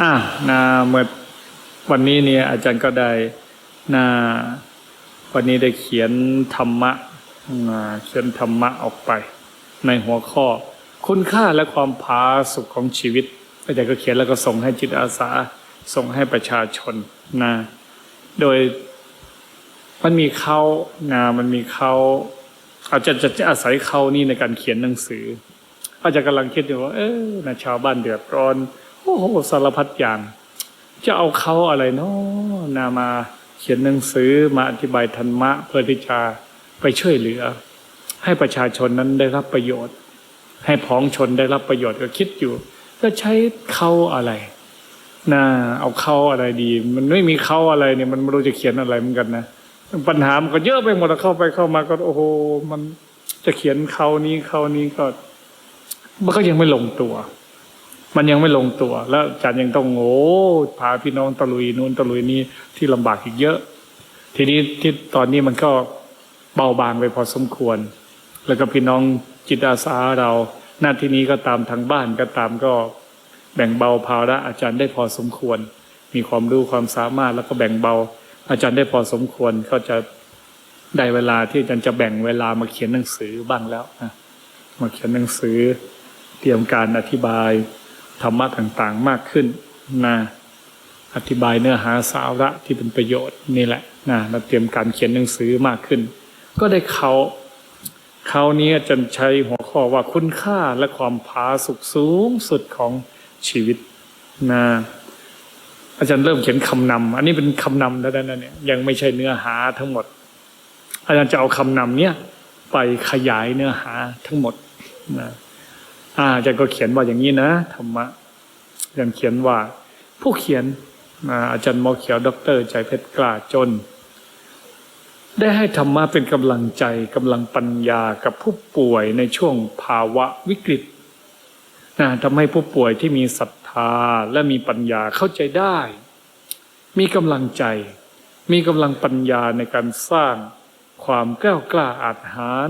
อ่านาเมื่อวันนี้เนี่ยอาจารย์ก็ได้นาวันนี้ได้เขียนธรรมะเขียนธรรมะออกไป ในหัวข้อ คุณค่าและความผาสุกของชีวิตอาจารย์ก็เขียนแล้วก็ส่งให้จิตอาสาส่งให้ประชาชนนะโดยมันมีเขานะมันมีเขาอาจจะจะจะอาศัยเขานี่ในการเขียนหนังสืออาจจะกำลังคิดอยู่ว่าเออนะชาวบ้านเดือดร้อน โอ้โหสารพัดอย่าง จะเอาเขาอะไรเนาะนามาเขียนหนังสือมาอธิบายธรรมะ เพื่อที่จะไปช่วยเหลือ ให้ประชาชนนั้นได้รับประโยชน์ ให้พ้องชนได้รับประโยชน์ก็คิดอยู่จะใช้เขาอะไรนะเอาเขาอะไรดี มันไม่มีเขาอะไรเนี่ยมันไม่รู้จะเขียนอะไรเหมือนกันนะปัญหามันก็เยอะไปหมดแล้วเข้าไปเข้ามาก็โอ้โหมันจะเขียนเขานี้เขานี้ก็ มันก็ยังไม่ลงตัว มันยังไม่ลงตัว แล้วอาจารย์ยังต้องโง่พาพี่น้องตะลุยนู้นตะลุยนี้ที่ลำบากอีกเยอะ ทีนี้ที่ตอนนี้มันก็เบาบางไปพอสมควร แล้วก็พี่น้องจิตอาสาเราหน้าที่นี้ก็ตามทางบ้านก็ตามก็แบ่งเบาภาระอาจารย์ได้พอสมควร มีความรู้ความสามารถแล้วก็แบ่งเบา อาจารย์ได้พอสมควรก็จะได้เวลาที่อาจารย์จะแบ่งเวลามาเขียนหนังสือบ้างแล้วนะมาเขียนหนังสือเตรียมการอธิบาย ธรรมะต่างๆมากขึ้นนะอธิบายเนื้อหาสาระที่เป็นประโยชน์นี่แหละนะเราเตรียมการเขียนหนังสือมากขึ้น ก็ได้เขาเขาวนี้อาจารย์ใช้หัวข้อว่าคุณค่าและความผาสุกสูงสุดของชีวิตนะอาจารย์เริ่มเขียนคำนำอันนี้เป็นคำนำแล้วนะเนี่ยยังไม่ใช่เนื้อหาทั้งหมด อาจารย์จะเอาคำนำเนี่ยไปขยายเนื้อหาทั้งหมดนะ อาอาจารย์ก็เขียนว่าอย่างนี้นะธรรมะอาจารย์เขียนว่า ผู้เขียนอาอาจารย์มอเขียวดรใจเพชรกล้าจน ได้ให้ธรรมะเป็นกำลังใจกำลังปัญญากับผู้ป่วยในช่วงภาวะวิกฤตนะทำให้ผู้ป่วยที่มีศรัทธาและมีปัญญาเข้าใจได้ มีกำลังใจ มีกำลังปัญญาในการสร้างความกล้ากล้าอาจหาร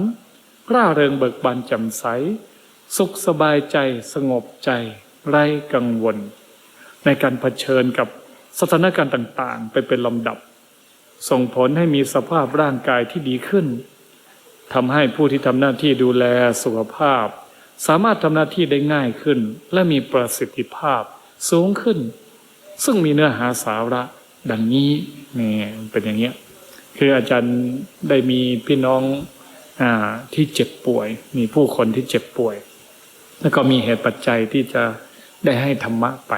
ร่าเริงเบิกบานแจ่มใส สุขสบายใจสงบใจไร้กังวล ในการเผชิญกับสถานการณ์ต่างๆ ไปเป็นลำดับ ส่งผลให้มีสภาพร่างกายที่ดีขึ้นทำให้ผู้ที่ทำหน้าที่ดูแลสุขภาพ สามารถทำหน้าที่ได้ง่ายขึ้น และมีประสิทธิภาพสูงขึ้น ซึ่งมีเนื้อหาสาระดังนี้นี่เป็นอย่างเงี้ยคืออาจารย์ได้มีพี่น้องอที่เจ็บป่วย มีผู้คนที่เจ็บป่วย แล้วก็มีเหตุปัจจัยที่จะได้ให้ธรรมะไป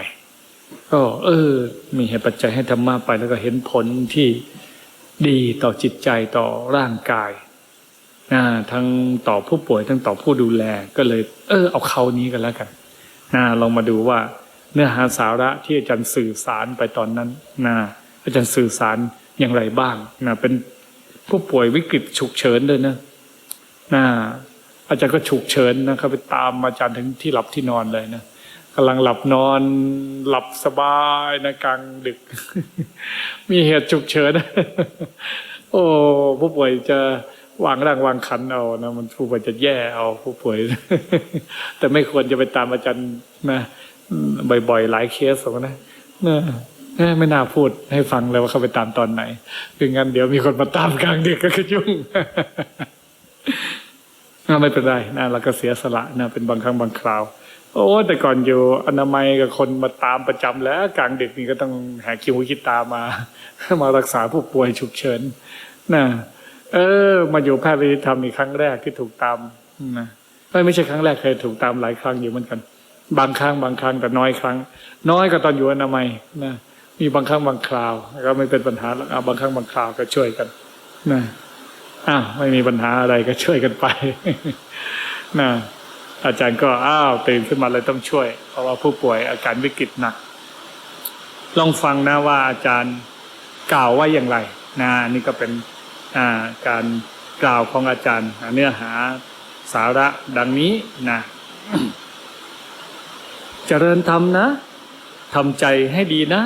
ก็เออ มีเหตุปัจจัยให้ธรรมะไป แล้วก็เห็นผลที่ดีต่อจิตใจต่อร่างกายนะทั้งต่อผู้ป่วยทั้งต่อผู้ดูแลก็เลย เออ เอาเขานี้กันแล้วกันนะลองมาดูว่า เนื้อหาสาระที่อาจารย์สื่อสารไปตอนนั้นนะอาจารย์สื่อสารอย่างไรบ้างนะเป็นผู้ป่วยวิกฤตฉุกเฉินเลยนะนะ อาจารย์ก็ฉุกเฉินนะครับไปตามอาจารย์ถึงที่หลับที่นอนเลยนะกำลังหลับนอน หลับสบายนะกลางดึก มีเหตุฉุกเฉินโอ้ผู้ป่วยจะวางร่างวางขันเอานะมันผู้ป่วยจะแย่เอาผู้ป่วย แต่ไม่ควรจะไปตามอาจารย์นะบ่อยๆ หลายเคสหรอกนะนะไม่น่าพูดให้ฟังเลยว่าเขาไปตามตอนไหนคืองั้นเดี๋ยวมีคนมาตามกลางดึกก็ยุ่ง ไม่เป็นไรนะเราก็เสียสละนะเป็นบางครั้งบางคราว โอ้แต่ก่อนอยู่อนามัยกับคนมาตามประจำแล้วกลางดึกนี่ก็ต้องหาคิวคิดตามมา มารักษาผู้ป่วยฉุกเฉินนะเออ มาอยู่แพทย์วิทยธรรมอีกครั้งแรกที่ถูกตามนะไม่ไม่ใช่ครั้งแรกเคยถูกตามหลายครั้งอยู่เหมือนกัน บางครั้งบางครั้งแต่น้อยครั้ง น้อยกว่าตอนอยู่อนามัยนะมีบางครั้งบางคราว ก็ไม่เป็นปัญหาหรอกเอาบางครั้งบางคราวก็ช่วยกัน นะ อ้าวไม่มีปัญหาอะไรก็ช่วยกันไปนะอาจารย์ก็อ้าวตื่นขึ้นมาเลยต้องช่วย เพราะว่าผู้ป่วยอาการวิกฤตหนัก ลองฟังนะว่าอาจารย์กล่าวว่าอย่างไรนะนี่ก็เป็นการกล่าวของอาจารย์เนื้อหาสาระดังนี้นะเจริญธรรมนะทำใจให้ดีนะ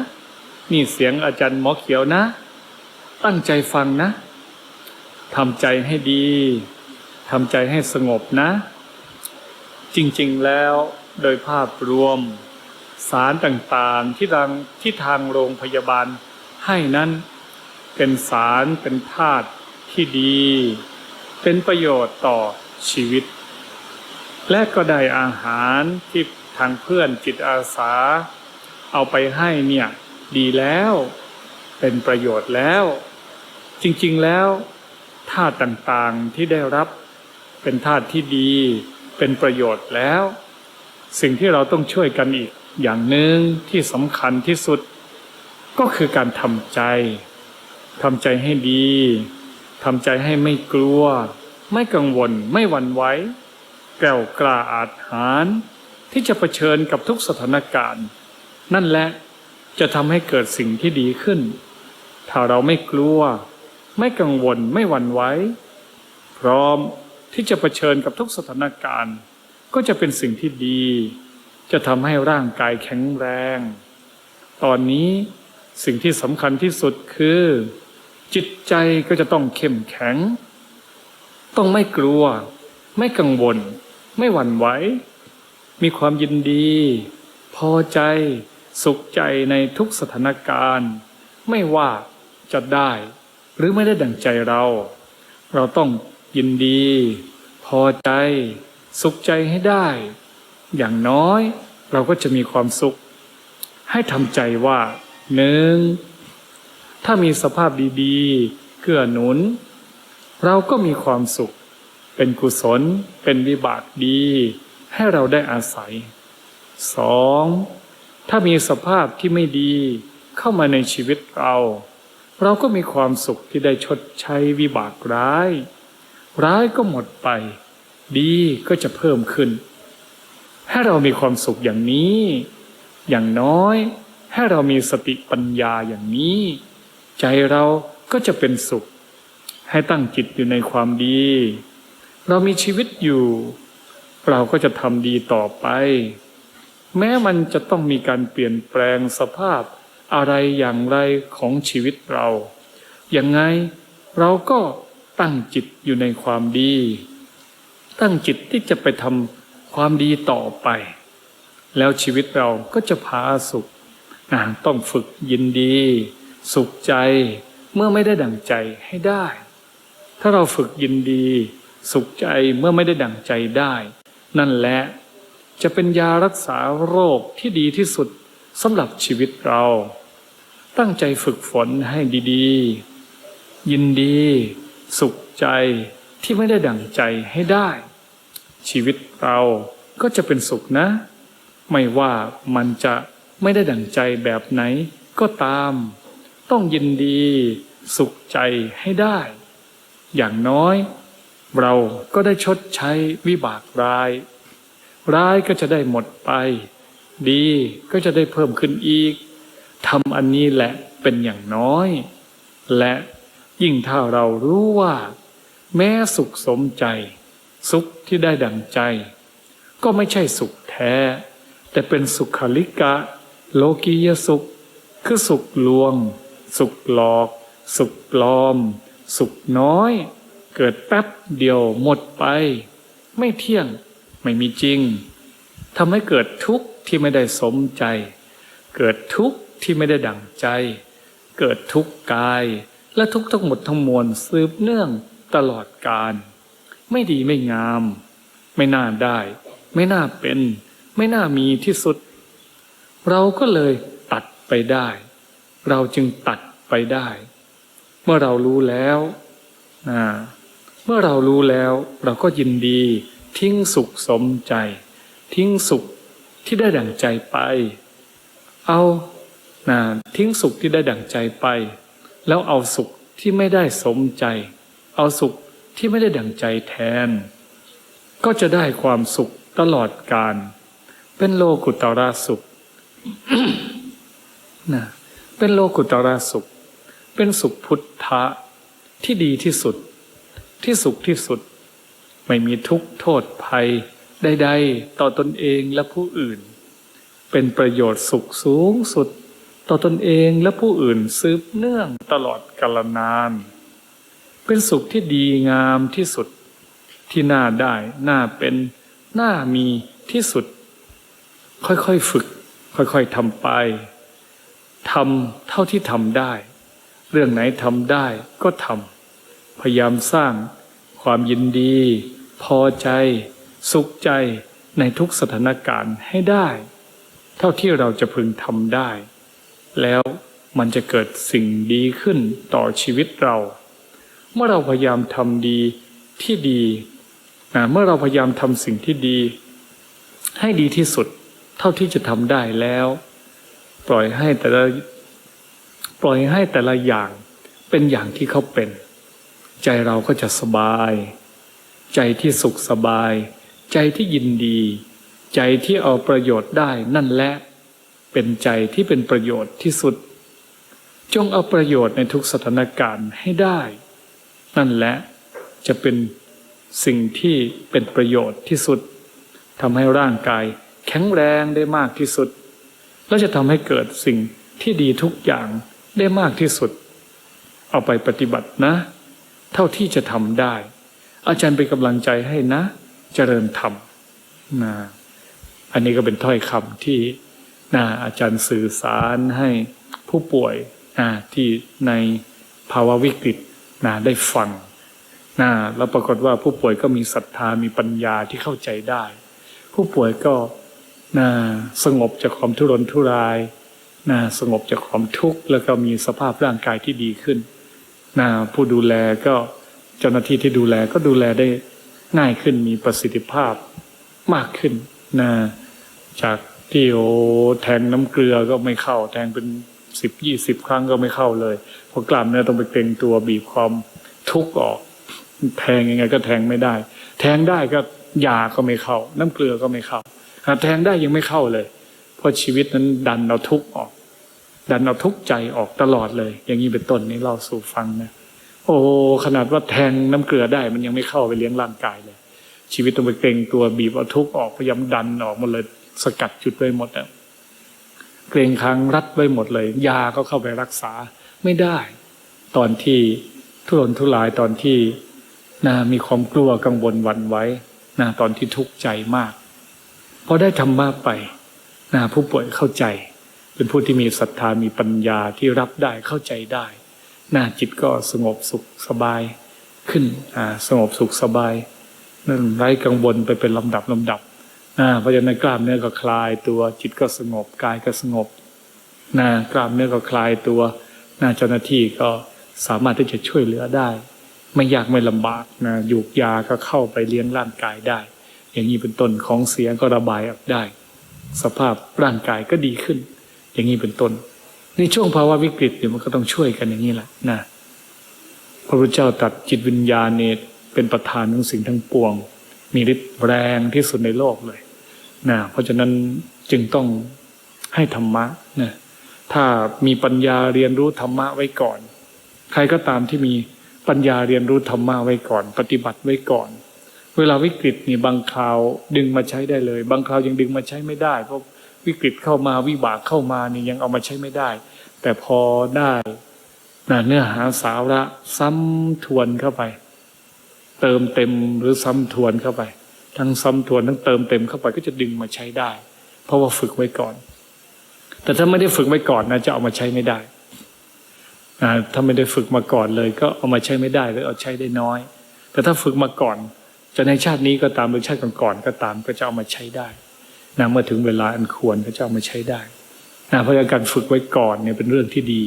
นี่เสียงอาจารย์หมอเขียวนะ ตั้งใจฟังนะ ทำใจให้ดีทำใจให้สงบนะ จริงๆแล้วโดยภาพรวม สารต่างๆที่ทางที่ทางโรงพยาบาลให้นั้น เป็นสารเป็นธาตุที่ดี เป็นประโยชน์ต่อชีวิต และก็ได้อาหารที่ทางเพื่อนจิตอาสา เอาไปให้เนี่ยดีแล้ว เป็นประโยชน์แล้ว จริงๆแล้ว ธาตุต่างๆที่ได้รับเป็นธาตุที่ดีเป็นประโยชน์แล้ว สิ่งที่เราต้องช่วยกันอีกอย่างหนึ่งที่สำคัญที่สุด ก็คือการทำใจทำใจให้ดีทำใจให้ไม่กลัว ไม่กังวลไม่หวั่นไหวแก้วกล้าอาจหาญที่จะเผชิญกับทุกสถานการณ์ นั่นแหละจะทำให้เกิดสิ่งที่ดีขึ้น ถ้าเราไม่กลัว ไม่กังวลไม่หวั่นไหวพร้อมที่จะเผชิญกับทุกสถานการณ์ ก็จะเป็นสิ่งที่ดี จะทำให้ร่างกายแข็งแรง ตอนนี้สิ่งที่สำคัญที่สุดคือ จิตใจก็จะต้องเข้มแข็ง ต้องไม่กลัว ไม่กังวล ไม่หวั่นไหวมีความยินดี พอใจ สุขใจในทุกสถานการณ์ ไม่ว่าจะได้ หรือไม่ได้ดั่งใจเรา เราต้องยินดี พอใจ สุขใจให้ได้ อย่างน้อยเราก็จะมีความสุข ให้ทำใจว่าหนึ่งถ้ามีสภาพดีๆเกื้อหนุน เราก็มีความสุข เป็นกุศล เป็นวิบากดี ให้เราได้อาศัยสองถ้ามีสภาพที่ไม่ดีเข้ามาในชีวิตเรา เราก็มีความสุขที่ได้ชดใช้วิบากร้าย ร้ายก็หมดไป ดีก็จะเพิ่มขึ้น ให้เรามีความสุขอย่างนี้ อย่างน้อย ให้เรามีสติปัญญาอย่างนี้ ใจเราก็จะเป็นสุข ให้ตั้งจิตอยู่ในความดี เรามีชีวิตอยู่ เราก็จะทำดีต่อไป แม้มันจะต้องมีการเปลี่ยนแปลงสภาพ อะไรอย่างไรของชีวิตเราอยังไงเราก็ตั้งจิตอยู่ในความดี ตั้งจิตที่จะไปทำความดีต่อไป แล้วชีวิตเราก็จะพาสุขนะต้องฝึกยินดี สุขใจเมื่อไม่ได้ดั่งใจให้ได้ ถ้าเราฝึกยินดี สุขใจเมื่อไม่ได้ดั่งใจได้ นั่นแหละจะเป็นยารักษาโรคที่ดีที่สุดสำหรับชีวิตเรา ตั้งใจฝึกฝนให้ดีๆ ยินดี สุขใจที่ไม่ได้ดั่งใจให้ได้ ชีวิตเราก็จะเป็นสุขนะ ไม่ว่ามันจะไม่ได้ดั่งใจแบบไหนก็ตาม ต้องยินดี สุขใจให้ได้ อย่างน้อย เราก็ได้ชดใช้วิบากร้าย ร้ายก็จะได้หมดไป ดีก็จะได้เพิ่มขึ้นอีก ทำอันนี้แหละเป็นอย่างน้อย และยิ่งถ้าเรารู้ว่า แม้สุขสมใจ สุขที่ได้ดั่งใจ ก็ไม่ใช่สุขแท้ แต่เป็นสุขลิกะ โลกียสุข คือสุขลวง สุขหลอก สุขปลอม สุขน้อย เกิดแป๊บเดียวหมดไป ไม่เที่ยงไม่มีจริงทำให้เกิดทุกข์ที่ไม่ได้สมใจ เกิดทุกข์ ที่ไม่ได้ดั่งใจ เกิดทุกข์กาย และทุกข์ทั้งหมดทั้งมวลสืบเนื่องตลอดกาลไม่ดีไม่งาม ไม่น่าได้ ไม่น่าเป็น ไม่น่ามีที่สุด เราก็เลยตัดไปได้ เราจึงตัดไปได้ เมื่อเรารู้แล้วนะเมื่อเรารู้แล้วเราก็ยินดี ทิ้งสุขสมใจ ทิ้งสุขที่ได้ดั่งใจไป เอา นะทิ้งสุขที่ได้ดั่งใจไป แล้วเอาสุขที่ไม่ได้สมใจ เอาสุขที่ไม่ได้ดั่งใจแทน ก็จะได้ความสุขตลอดกาลเป็นโลกุตระสุขนะเป็นโลกุตระสุข เป็นสุขพุทธะที่ดีที่สุด ที่สุขที่สุด ไม่มีทุกข์โทษภัยใดๆต่อตนเองและผู้อื่น เป็นประโยชน์สุขสูงสุด ต่อตนเองและผู้อื่นซืบเนื่องตลอดกาลนาน เป็นสุขที่ดีงามที่สุดที่น่าได้น่าเป็นน่ามีที่สุด ค่อยๆฝึก ค่อยๆทำไปทำเท่าที่ทำได้ เรื่องไหนทำได้ก็ทำพยายามสร้างความยินดี พอใจ สุขใจในทุกสถานการณ์ให้ได้ เท่าที่เราจะพึงทำได้ แล้วมันจะเกิดสิ่งดีขึ้นต่อชีวิตเรา เมื่อเราพยายามทำดีที่ดีนะเมื่อเราพยายามทำสิ่งที่ดี ให้ดีที่สุดเท่าที่จะทำได้แล้ว ปล่อยให้แต่ละปล่อยให้แต่ละอย่างเป็นอย่างที่เขาเป็น ใจเราก็จะสบาย ใจที่สุขสบาย ใจที่ยินดี ใจที่เอาประโยชน์ได้นั่นแหละ เป็นใจที่เป็นประโยชน์ที่สุด จงเอาประโยชน์ในทุกสถานการณ์ให้ได้ นั่นแหละจะเป็นสิ่งที่เป็นประโยชน์ที่สุดทำให้ร่างกายแข็งแรงได้มากที่สุด และจะทำให้เกิดสิ่งที่ดีทุกอย่างได้มากที่สุด เอาไปปฏิบัตินะ เท่าที่จะทำได้ อาจารย์เป็นกำลังใจให้นะ เจริญธรรมนะอันนี้ก็เป็นถ้อยคำที่ นะอาจารย์สื่อสารให้ผู้ป่วยนะที่ในภาวะวิกฤตนะได้ฟังนะแล้วปรากฏว่าผู้ป่วยก็มีศรัทธามีปัญญาที่เข้าใจได้ ผู้ป่วยก็นะสงบจากความทุรนทุรายนะสงบจากความทุกข์แล้วก็มีสภาพร่างกายที่ดีขึ้นนะผู้ดูแลก็เจ้าหน้าที่ที่ดูแลก็ดูแลได้ง่ายขึ้นมีประสิทธิภาพมากขึ้นนะจาก ที่โอแทงน้ำเกลือก็ไม่เข้า แทงเป็นสิบยี่สิบครั้งก็ไม่เข้าเลยเพราะกล้ามเนื้อต้องไปเกรงตัวบีบความทุกข์ออก แทงยังไงก็แทงไม่ได้ แทงได้ก็ยาก็ไม่เข้า น้ำเกลือก็ไม่เข้าแทงได้ยังไม่เข้าเลย เพราะชีวิตนั้นดันเอาทุกข์ออก ดันเอาทุกข์ใจออกตลอดเลย อย่างนี้เป็นต้นนี่เล่าสู่ฟังนะโอ้ขนาดว่าแทงน้ำเกลือได้มันยังไม่เข้าไปเลี้ยงร่างกายเลย ชีวิตต้องไปเกรงตัวบีบเอาทุกข์ออกพยายามดันออกหมดเลย สกัดจุดไว้หมดอะเกรงค้างรัดไว้หมดเลย ยาก็เข้าไปรักษาไม่ได้ ตอนที่ทุรนทุรายตอนที่นะมีความกลัวกังวลหวั่นไหวนะตอนที่ทุกข์ใจมากพอได้ธรรมะไปนะผู้ป่วยเข้าใจ เป็นผู้ที่มีศรัทธามีปัญญาที่รับได้เข้าใจได้นะจิตก็สงบสุขสบายขึ้นอ่าสงบสุขสบายนั่นไร้กังวลไปเป็นลำดับลำดับ เพราะฉะนั้นกล้ามเนื้อก็คลายตัวจิตก็สงบกายก็สงบนะกล้ามเนื้อก็คลายตัวนะเจ้าหน้าที่ก็สามารถที่จะช่วยเหลือได้ ไม่ยากไม่ลำบากนะหยูกยาก็เข้าไปเลี้ยงร่างกายได้ อย่างนี้เป็นต้นของเสียก็ระบายออกได้ สภาพร่างกายก็ดีขึ้น อย่างนี้เป็นต้น ในช่วงภาวะวิกฤตเนี่ยมันก็ต้องช่วยกันอย่างนี้แหละนะพระพุทธเจ้าตรัดจิตวิญญาณเนี่ยเป็นประธานของสิ่งทั้งปวง มีฤทธิ์แรงที่สุดในโลกเลยนะเพราะฉะนั้นจึงต้องให้ธรรมะนะถ้ามีปัญญาเรียนรู้ธรรมะไว้ก่อน ใครก็ตามที่มีปัญญาเรียนรู้ธรรมะไว้ก่อน ปฏิบัติไว้ก่อน เวลาวิกฤตนี่บางคราวดึงมาใช้ได้เลย บางคราวยังดึงมาใช้ไม่ได้เพราะวิกฤตเข้ามาวิบากเข้ามานี่ยังเอามาใช้ไม่ได้ แต่พอได้นะเนื้อหาสาระซ้ำทวนเข้าไป เติมเต็มหรือซ้ำทวนเข้าไป ทั้งซ้ำทวนทั้งเติมเต็มเข้าไปก็จะดึงมาใช้ได้ เพราะว่าฝึกไว้ก่อน แต่ถ้าไม่ได้ฝึกไว้ก่อนนะจะเอามาใช้ไม่ได้ถ้าไม่ได้ฝึกมาก่อนเลย ก็เอามาใช้ไม่ได้หรือเอาใช้ได้น้อย แต่ถ้าฝึกมาก่อนจะในชาตินี้ก็ตามหรือชาติก่อนๆก็ตามก็จะเอามาใช้ได้นะเมื่อถึงเวลาอันควรก็จะเอามาใช้ได้นะเพราะการฝึกไว้ก่อนเนี่ยเป็นเรื่องที่ดี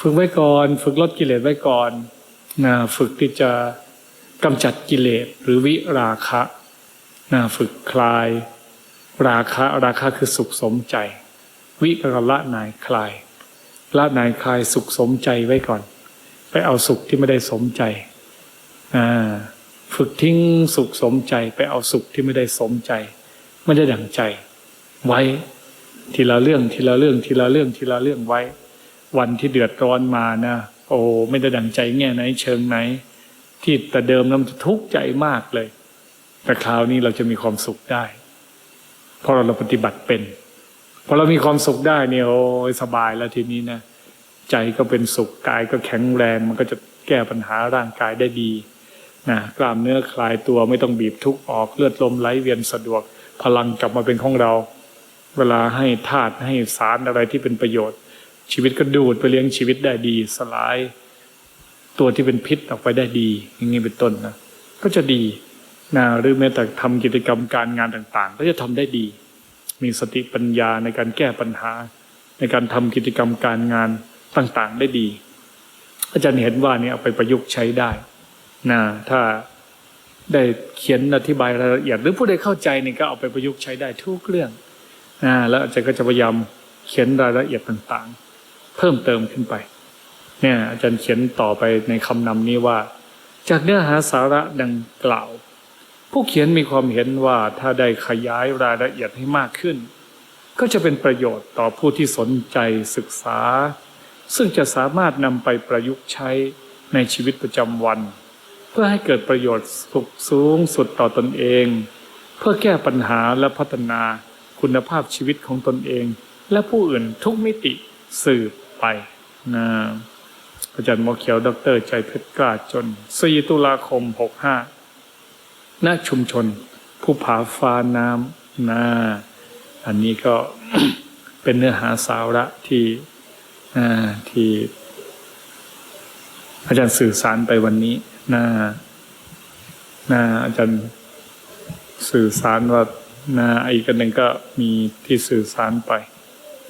ฝึกไว้ก่อน ฝึกลดกิเลสไว้ก่อนนะฝึกที่จะ กำจัดกิเลสหรือวิราคะนะฝึกคลาย ราคะราคะคือสุขสมใจ วิกรละนายคลายละนายคลายสุขสมใจไว้ก่อน ไปเอาสุขที่ไม่ได้สมใจอ่าฝึกทิ้งสุขสมใจไปเอาสุขที่ไม่ได้สมใจ ไม่ได้ดั่งใจ ไว้ทีละเรื่องทีละเรื่องทีละเรื่องทีละเรื่องไว้ วันที่เดือดร้อนมานะโอ้ไม่ได้ดั่งใจแง่ไหน เชิงไหน ที่แต่เดิมเราทุกข์ใจมากเลย แต่คราวนี้เราจะมีความสุขได้ เพราะเราปฏิบัติเป็นพอเรามีความสุขได้เนี่ยโอ้ยสบายแล้วทีนี้นะใจก็เป็นสุขกายก็แข็งแรงมันก็จะแก้ปัญหาร่างกายได้ดีนะกล้ามเนื้อคลายตัวไม่ต้องบีบทุกข์ออกเลือดลมไหลเวียนสะดวก พลังกลับมาเป็นของเรา เวลาให้ธาตุให้สารอะไรที่เป็นประโยชน์ ชีวิตก็ดูดไปเลี้ยงชีวิตได้ดีสลาย ตัวที่เป็นพิษออกไปได้ดี อย่างนี้เป็นต้นนะก็จะดีนะหรือแม้แต่ทำกิจกรรมการงานต่างๆ ก็จะทำได้ดี มีสติปัญญาในการแก้ปัญหา ในการทำกิจกรรมการงานต่างๆ ได้ดี อาจารย์เห็นว่าเนี่ยเอาไปประยุกต์ใช้ได้นะถ้าได้เขียนอธิบายรายละเอียดหรือผู้ใดเข้าใจนี่ก็เอาไปประยุกต์ใช้ได้ทุกเรื่องนะแล้วอาจารย์ก็จะพยายามเขียนรายละเอียดต่างๆ เพิ่มเติมขึ้นไป เนี่ยอาจารย์เขียนต่อไปในคำนำนี้ว่า จากเนื้อหาสาระดังกล่าว ผู้เขียนมีความเห็นว่าถ้าได้ขยายรายละเอียดให้มากขึ้น ก็จะเป็นประโยชน์ต่อผู้ที่สนใจศึกษา ซึ่งจะสามารถนำไปประยุกต์ใช้ในชีวิตประจำวัน เพื่อให้เกิดประโยชน์สุขสูงสุดต่อตนเอง เพื่อแก้ปัญหาและพัฒนาคุณภาพชีวิตของตนเอง และผู้อื่นทุกมิติสืบไปนะ อาจารย์หมอเขียว ดรใจเพชรกล้าจน 4 ตุลาคม 65 ณ ชุมชน ผู้ผาฟ้าน้ำนะอันนี้ก็เป็นเนื้อหาสาระที่อ่าที่ อาจารย์สื่อสารไปวันนี้นะนะอาจารย์สื่อสารว่านะอีกอันหนึ่งก็มีที่สื่อสารไป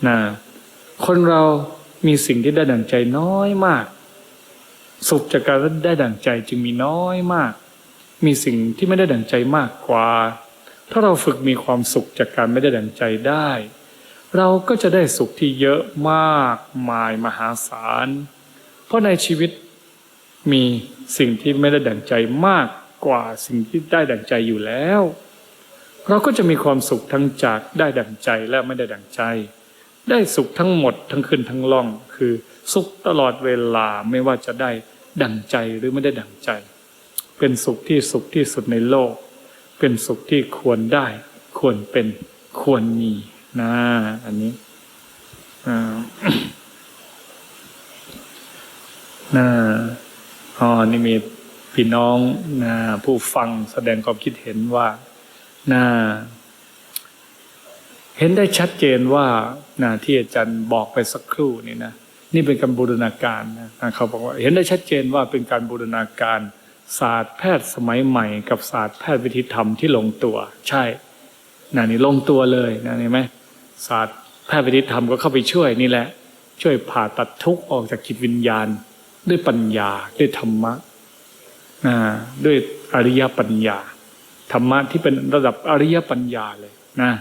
นะคนเรามีสิ่งที่ได้ดั่งใจน้อยมาก สุขจากการได้ดั่งใจจึงมีน้อยมาก มีสิ่งที่ไม่ได้ดั่งใจมากกว่า ถ้าเราฝึกมีความสุขจากการไม่ได้ดั่งใจได้ เราก็จะได้สุขที่เยอะมากมายมหาศาล เพราะในชีวิตมีสิ่งที่ไม่ได้ดั่งใจมากกว่าสิ่งที่ได้ดั่งใจอยู่แล้ว เราก็จะมีความสุขทั้งจากได้ดั่งใจและไม่ได้ดั่งใจ ได้สุขทั้งหมดทั้งขึ้นทั้งล่อง คือ สุขตลอดเวลาไม่ว่าจะได้ดั่งใจหรือไม่ได้ดั่งใจ เป็นสุขที่สุขที่สุดในโลก เป็นสุขที่ควรได้ ควรเป็นควรมีนะอันนี้อ่านะอ๋อนี่มีพี่น้องนะผู้ฟังแสดงความคิดเห็นว่านะเห็นได้ชัดเจนว่านะที่อาจารย์บอกไปสักครู่นี่นะ นี่เป็นการบูรณาการนะเขาบอกว่าเห็นได้ชัดเจนว่าเป็นการบูรณาการศาสตร์แพทย์สมัยใหม่ กับศาสตร์แพทย์วิธีธรรมที่ลงตัว ใช่นะนี่ลงตัวเลยนะเห็นไหมศาสตร์แพทย์วิธีธรรมก็เข้าไปช่วยนี่แหละ ช่วยผ่าตัดทุกข์ออกจากจิตวิญญาณ ด้วยปัญญาด้วยธรรมะนะด้วยอริยปัญญาธรรมะที่เป็นระดับอริยปัญญาเลยนะ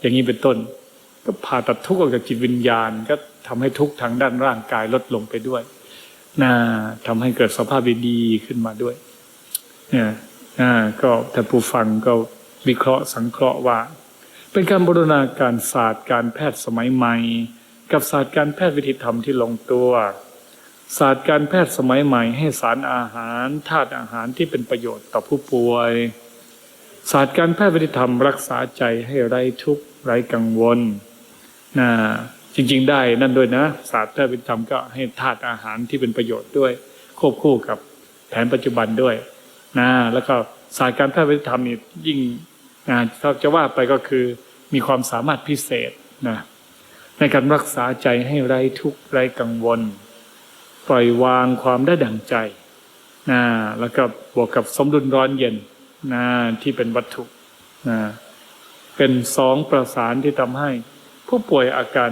อย่างนี้เป็นต้น ก็ผ่าตัดทุกข์ออกจากจิตวิญญาณก็ ทำให้ทุกทางด้านร่างกายลดลงไปด้วยนะทำให้เกิดสภาพดีขึ้นมาด้วย เนี่ยนะก็ท่านผู้ฟังก็วิเคราะห์สังเคราะห์ว่า เป็นการบูรณาการศาสตร์การแพทย์สมัยใหม่ กับศาสตร์การแพทย์วิธีธรรมที่ลงตัว ศาสตร์การแพทย์สมัยใหม่ ให้สารอาหารธาตุอาหารที่เป็นประโยชน์ต่อผู้ป่วย ศาสตร์การแพทย์วิธีธรรมรักษาใจให้ไร้ทุกข์ไร้กังวลนะ จริง ๆ ได้นั่นด้วยนะ ศาสตร์แพทย์วิธีธรรมก็ให้ธาตุอาหารที่เป็นประโยชน์ด้วย ควบคู่กับแผนปัจจุบันด้วยนะแล้วก็ศาสตร์การแพทย์วิธีธรรมนี่ยิ่งนะถ้าจะว่าไปก็คือมีความสามารถพิเศษนะในการรักษาใจให้ไร้ทุกข์ไร้กังวล ปล่อยวางความได้ดั่งใจนะแล้วก็บวกกับสมดุลร้อนเย็นนะที่เป็นวัตถุนะเป็นสองประสานที่ทำให้ผู้ป่วยอาการ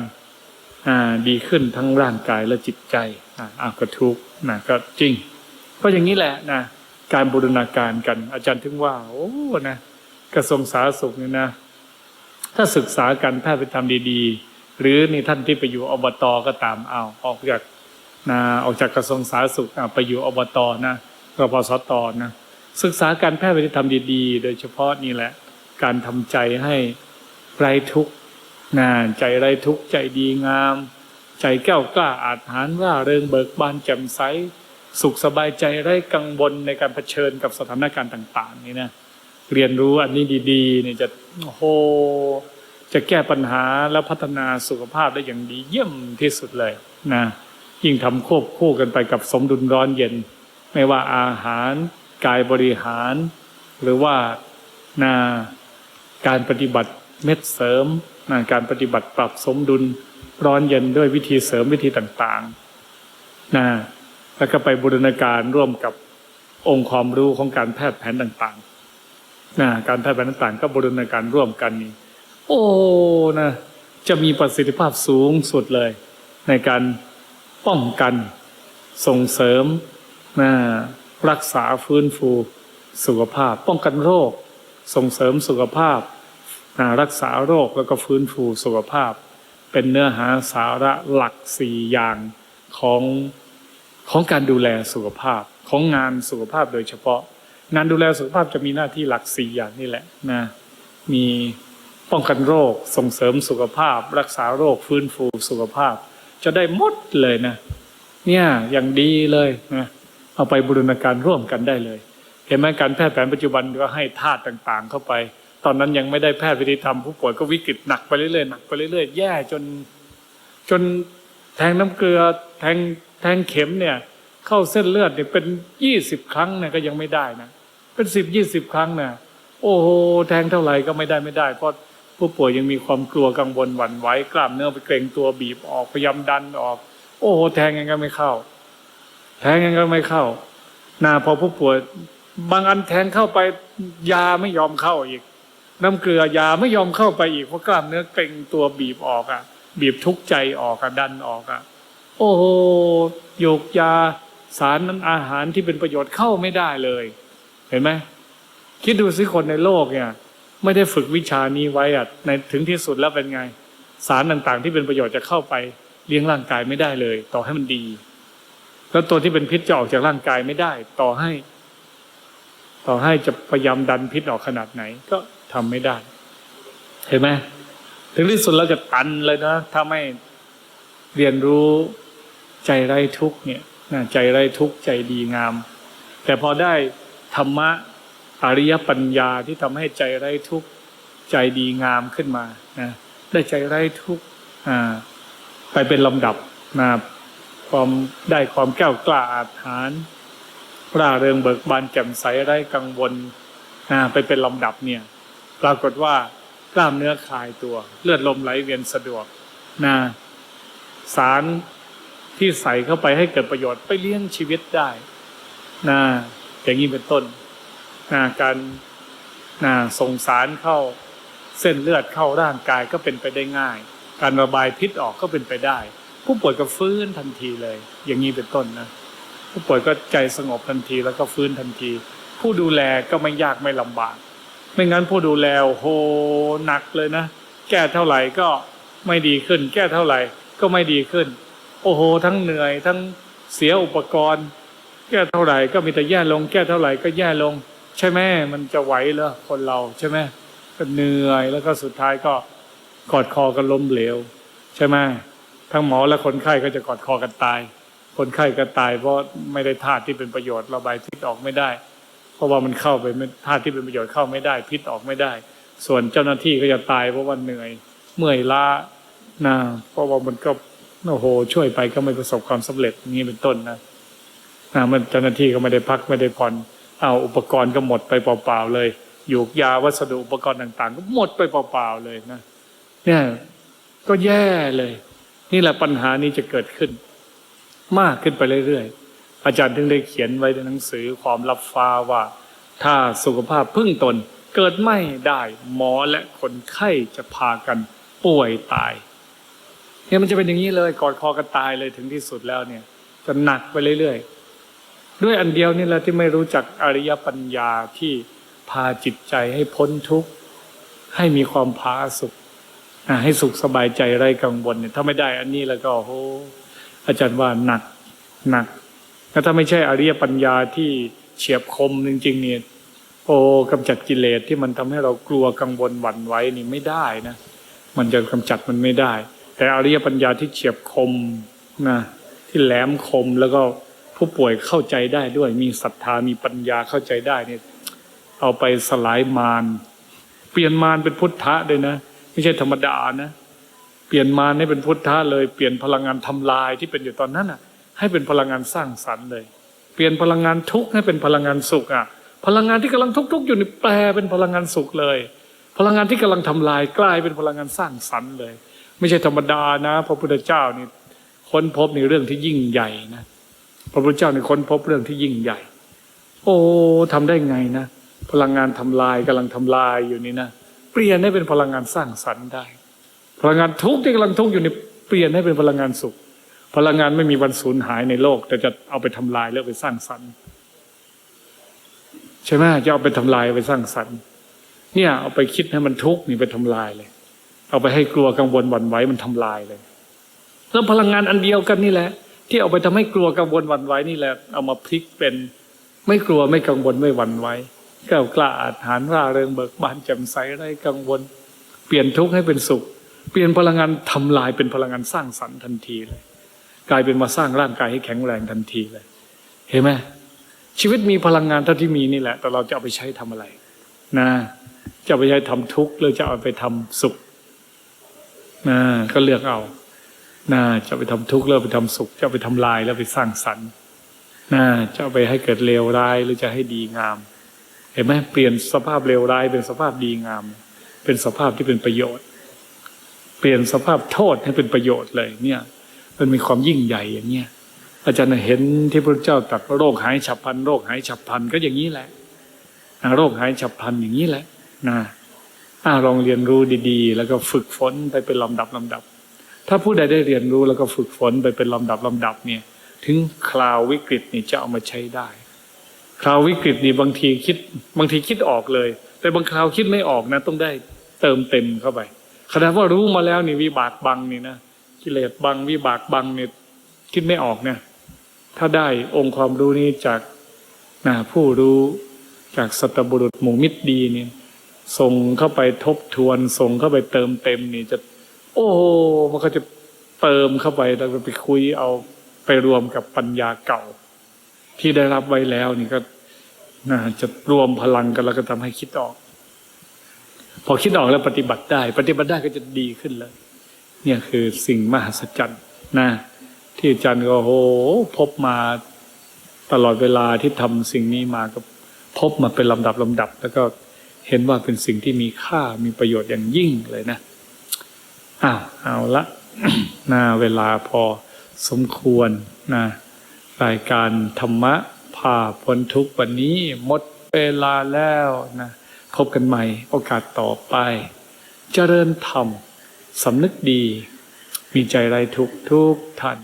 ดีขึ้นทั้งร่างกายและจิตใจอ่าอะก็ทุกข์นะก็จริง ก็อย่างนี้แหละนะการบูรณาการกัน อาจารย์ถึงว่า โอ้นะกระทรวงสาธารณสุขเนี่ยนะ ถ้าศึกษาการแพทย์ไปทำดีๆ หรือนี่ท่านที่ไปอยู่อบตก็ตามเอาออกจากนะออกจากกระทรวงสาธารณสุขไปอยู่อบตนะรพสตนะศึกษาการแพทย์ไปทำดีๆ โดยเฉพาะนี่แหละ การทำใจให้ไร้ทุกข์ นะใจไรทุกข์ใจดีงาม ใจแก้วกล้าอาจหารร่าเริงเบิกบานแจ่มใสสุขสบายใจไร้กังวลในการเผชิญกับสถานการณ์ต่าง ๆ นี่นะเรียนรู้อันนี้ดีๆเนี่ยจะโหจะแก้ปัญหาแล้วพัฒนาสุขภาพได้อย่างดีเยี่ยมที่สุดเลยนะยิ่งทำควบคู่กันไปกับสมดุลร้อนเย็น ไม่ว่าอาหารกายบริหาร หรือว่านาการปฏิบัติเม็ดเสริม การปฏิบัติปรับสมดุลร้อนเย็นด้วยวิธีเสริมวิธีต่างๆนะแล้วก็ไปบูรณาการร่วมกับองค์ความรู้ของการแพทย์แผนต่างๆนะการแพทย์แผนต่างๆ ก็บูรณาการร่วมกันนี่โอ้นะจะมีประสิทธิภาพสูงสุดเลย ในการป้องกันส่งเสริมนะรักษาฟื้นฟูสุขภาพ ป้องกันโรค ส่งเสริมสุขภาพ รักษาโรคแล้วก็ฟื้นฟูสุขภาพ เป็นเนื้อหาสาระหลักสี่อย่างของของการดูแลสุขภาพของงานสุขภาพโดยเฉพาะ งานดูแลสุขภาพจะมีหน้าที่หลักสี่อย่างนี่แหละนะมีป้องกันโรคส่งเสริมสุขภาพ รักษาโรคฟื้นฟูสุขภาพ จะได้หมดเลยนะ เนี่ยอย่างดีเลยนะเอาไปบูรณาการร่วมกันได้เลย เห็นไหมการแพทย์แผนปัจจุบันก็ให้ธาตุต่างๆ เข้าไป ตอนนั้นยังไม่ได้แพทย์วิธีธรรมผู้ป่วยก็วิกฤตหนักไปเรื่อยๆหนักไปเรื่อยๆแย่จน จนแทงน้ำเกลือแทงแทงเข็มเนี่ย เข้าเส้นเลือดเนี่ยเป็นยี่สิบครั้งเนี่ยก็ยังไม่ได้นะเป็นสิบยี่สิบครั้งเนี่ยโอ้โหแทงเท่าไหร่ก็ไม่ได้ไม่ได้ เพราะผู้ป่วยยังมีความกลัวกังวลหวั่นไหวกล้ามเนื้อไปเกรงตัวบีบออกพยายามดันออก โอ้โหแทงยังไงไม่เข้า แทงยังไงไม่เข้านาพอผู้ป่วยบางอันแทงเข้าไปยาไม่ยอมเข้าอีก น้ำเกลือยาไม่ยอมเข้าไปอีกเพราะกล้ามเนื้อเกรงตัวบีบออกอะ บีบทุกใจออกอะดันออกอะ โอ้โหโยกยาสารนั้นอาหารที่เป็นประโยชน์เข้าไม่ได้เลย เห็นไหมคิดดูสิคนในโลกเนี่ย ไม่ได้ฝึกวิชานี้ไว้อะในถึงที่สุดแล้วเป็นไง สารต่างๆ ที่เป็นประโยชน์จะเข้าไปเลี้ยงร่างกายไม่ได้เลย ต่อให้มันดี แล้วตัวที่เป็นพิษจะออกจากร่างกายไม่ได้ ต่อให้ ต่อให้จะพยายามดันพิษออกขนาดไหน ก็ ทำไม่ได้ เห็นไหมถึงที่สุดเราจะตันเลยนะถ้าไม่เรียนรู้ใจไร้ทุกเนี่ยนะใจไร้ทุกใจดีงาม แต่พอได้ธรรมะอริยปัญญาที่ทำให้ใจไร้ทุกใจดีงามขึ้นมานะได้ใจไร้ทุกอ่าไปเป็นลำดับนะความได้ความแก้วกล้าอาถรรพ์ร่าเริงเบิกบานแจ่มใสไร้กังวลนะไปเป็นลำดับเนี่ย ปรากฏว่ากล้ามเนื้อคลายตัว เลือดลมไหลเวียนสะดวกนะสารที่ใส่เข้าไปให้เกิดประโยชน์ไปเลี้ยงชีวิตได้นะอย่างนี้เป็นต้นนะการนะส่งสารเข้าเส้นเลือดเข้าร่างกายก็เป็นไปได้ง่าย การระบายพิษออกก็เป็นไปได้ ผู้ป่วยก็ฟื้นทันทีเลย อย่างนี้เป็นต้นนะผู้ป่วยก็ใจสงบทันทีแล้วก็ฟื้นทันที ผู้ดูแลก็ไม่ยากไม่ลำบาก ไม่งั้นผู้ดูแลโหหนักเลยนะ แก้เท่าไหร่ก็ไม่ดีขึ้น แก้เท่าไหร่ก็ไม่ดีขึ้น โอ้โห ทั้งเหนื่อย ทั้งเสียอุปกรณ์ แก้เท่าไหร่ก็มีแต่แย่ลง แก้เท่าไหร่ก็แย่ลง ใช่ไหมมันจะไหวเหรอคนเราใช่ไหมก็เหนื่อยแล้วก็สุดท้ายก็กอดคอกันล้มเหลว ใช่ไหมทั้งหมอและคนไข้ก็จะกอดคอกันตาย คนไข้ก็ตายเพราะไม่ได้ธาตุที่เป็นประโยชน์ระบายพิษออกไม่ได้ ราะว่ามันเข้าไปธาตุที่เป็นประโยชน์เข้าไม่ได้ พิษออกไม่ได้ ส่วนเจ้าหน้าที่ก็จะตายเพราะว่าเหนื่อยเมื่อยล้านะเพราะว่ามันก็โอ้โหช่วยไปก็ไม่ประสบความสำเร็จนี้เป็นต้นนะนะมันเจ้าหน้าที่ก็ไม่ได้พักไม่ได้ผ่อนเอาอุปกรณ์ก็หมดไปเปล่าๆเลยหยูกยาวัสดุอุปกรณ์ต่าง ๆ ก็หมดไปเปล่าๆเลยนะเนี่ยก็แย่เลย นี่แหละปัญหานี้จะเกิดขึ้น มากขึ้นไปเรื่อยๆ อาจารย์ถึงได้เขียนไว้ในหนังสือความลับฟ้าว่า ถ้าสุขภาพพึ่งตนเกิดไม่ได้หมอและคนไข้จะพากันป่วยตายเนี่ยมันจะเป็นอย่างนี้เลยกอดคอกันตายเลยถึงที่สุดแล้วเนี่ยจะหนักไปเรื่อยๆ ด้วยอันเดียวนี่แหละที่ไม่รู้จักอริยปัญญาที่พาจิตใจให้พ้นทุกข์ให้มีความผาสุกอ่าให้สุขสบายใจไร้กังวลเนี่ยถ้าไม่ได้อันนี้แล้วก็โอ้อาจารย์ว่าหนักหนัก ถ้าไม่ใช่อริยปัญญาที่เฉียบคมจริงๆเนี่ยโอ้กำจัดกิเลสที่มันทำให้เรากลัวกังวลหวั่นไหวนี่ไม่ได้นะมันจะกำจัดมันไม่ได้ แต่อริยปัญญาที่เฉียบคมนะที่แหลมคมแล้วก็ผู้ป่วยเข้าใจได้ด้วย มีศรัทธามีปัญญาเข้าใจได้เนี่ยเอาไปสลายมารเปลี่ยนมารเป็นพุทธะเลยนะไม่ใช่ธรรมดานะเปลี่ยนมารให้เป็นพุทธะเลยเปลี่ยนพลังงานทำลายที่เป็นอยู่ตอนนั้นอะ ให้เป็นพลังงานสร้างสรรค์เลย เปลี่ยนพลังงานทุกข์ให้เป็นพลังงานสุขอะ พลังงานที่กำลังทุกข์ๆอยู่นี่แปลเป็นพลังงานสุขเลย พลังงานที่กำลังทำลายกลายเป็นพลังงานสร้างสรรค์เลย ไม่ใช่ธรรมดานะพระพุทธเจ้านี่ค้นพบในเรื่องที่ยิ่งใหญ่นะพระพุทธเจ้านี่ค้นพบเรื่องที่ยิ่งใหญ่ โอ้ทำได้ไงนะพลังงานทำลายกำลังทำลายอยู่นี่นะเปลี่ยนให้เป็นพลังงานสร้างสรรค์ได้ พลังงานทุกข์ที่กำลังทุกข์อยู่นี่เปลี่ยนให้เป็นพลังงานสุข พลังงานไม่มีวันสูญหายในโลก แต่จะเอาไปทำลายแล้วไปสร้างสรรค์ใช่ไหมจะเอาไปทำลายไปสร้างสรรค์ เนี่ยเอาไปคิดให้มันทุกข์นี่ไปทำลายเลย เอาไปให้กลัวกังวลหวั่นไหวมันทำลายเลยแล้วพลังงานอันเดียวกันนี่แหละ ที่เอาไปทำให้กลัวกังวลหวั่นไหวนี่แหละ เอามาพลิกเป็นไม่กลัวไม่กังวลไม่หวั่นไหวก้าวกล้าอาถรรร่าเริงเบิกบานแจ่มใสไร้กังวล เปลี่ยนทุกข์ให้เป็นสุข เปลี่ยนพลังงานทำลายเป็นพลังงานสร้างสรรค์ทันทีเลย กลายเป็นมาสร้างร่างกายให้แข็งแรงทันทีเลย เห็นไหมชีวิตมีพลังงานเท่าที่มีนี่แหละ แต่เราจะเอาไปใช้ทำอะไร นะ จะไปใช้ทำทุกข์หรือจะเอาไปทำสุขนะก็เลือกเอานะจะไปทำทุกข์หรือไปทำสุข จะไปทำลายแล้วไปสร้างสรรค์นะจะไปให้เกิดเลวร้ายหรือจะให้ดีงาม เห็นไหมเปลี่ยนสภาพเลวร้ายเป็นสภาพดีงาม เป็นสภาพที่เป็นประโยชน์ เปลี่ยนสภาพโทษให้เป็นประโยชน์เลยเนี่ย มันมีความยิ่งใหญ่อย่างเนี้ยอาจารย์เห็นที่พระเจ้าตรัสว่าโรคหายฉับพลันโรคหายฉับพลันก็อย่างนี้แหละโรคหายฉับพลันอย่างนี้แหละนะอ่าลองเรียนรู้ดีๆ แล้วก็ฝึกฝนไปเป็นลำดับลำดับ ถ้าผู้ใดได้เรียนรู้แล้วก็ฝึกฝนไปเป็นลำดับลำดับเนี่ย ถึงคราววิกฤตนี่จะเอามาใช้ได้ คราววิกฤตนี่บางทีคิด บางทีคิดออกเลย แต่บางคราวคิดไม่ออกนะ ต้องได้เติมเต็มเข้าไปขณะว่ารู้มาแล้วนี่วิบากบังนี่นะ กิเลสบังวิบากบังเนี่ยคิดไม่ออกเนี่ยถ้าได้องค์ความรู้นี้จากนะผู้รู้จากสัตบุรุษหมู่มิตรดีเนี่ยส่งเข้าไปทบทวน ส่งเข้าไปเติมเต็มนี่จะ โอ้มันก็จะเติมเข้าไปแล้วไปคุยเอาไปรวมกับปัญญาเก่า ที่ได้รับไว้แล้วนี่ก็น่าจะรวมพลังกันแล้วก็ทำให้คิดออก พอคิดออกแล้วปฏิบัติได้ ปฏิบัติได้ก็จะดีขึ้นเลย เนี่ยคือสิ่งมหัศจรรย์นะที่อาจารย์ก็โหพบมาตลอดเวลาที่ทำสิ่งนี้มาก็พบมาเป็นลำดับลำดับ แล้วก็เห็นว่าเป็นสิ่งที่มีค่ามีประโยชน์อย่างยิ่งเลยนะอ้าวเอาละนาเวลาพอสมควรนะรายการธรรมะพาพ้นทุกวันนี้หมดเวลาแล้วนะพบกันใหม่โอกาสต่อไป เจริญธรรม สำนึกดี มีใจไรทุกทุกท่าน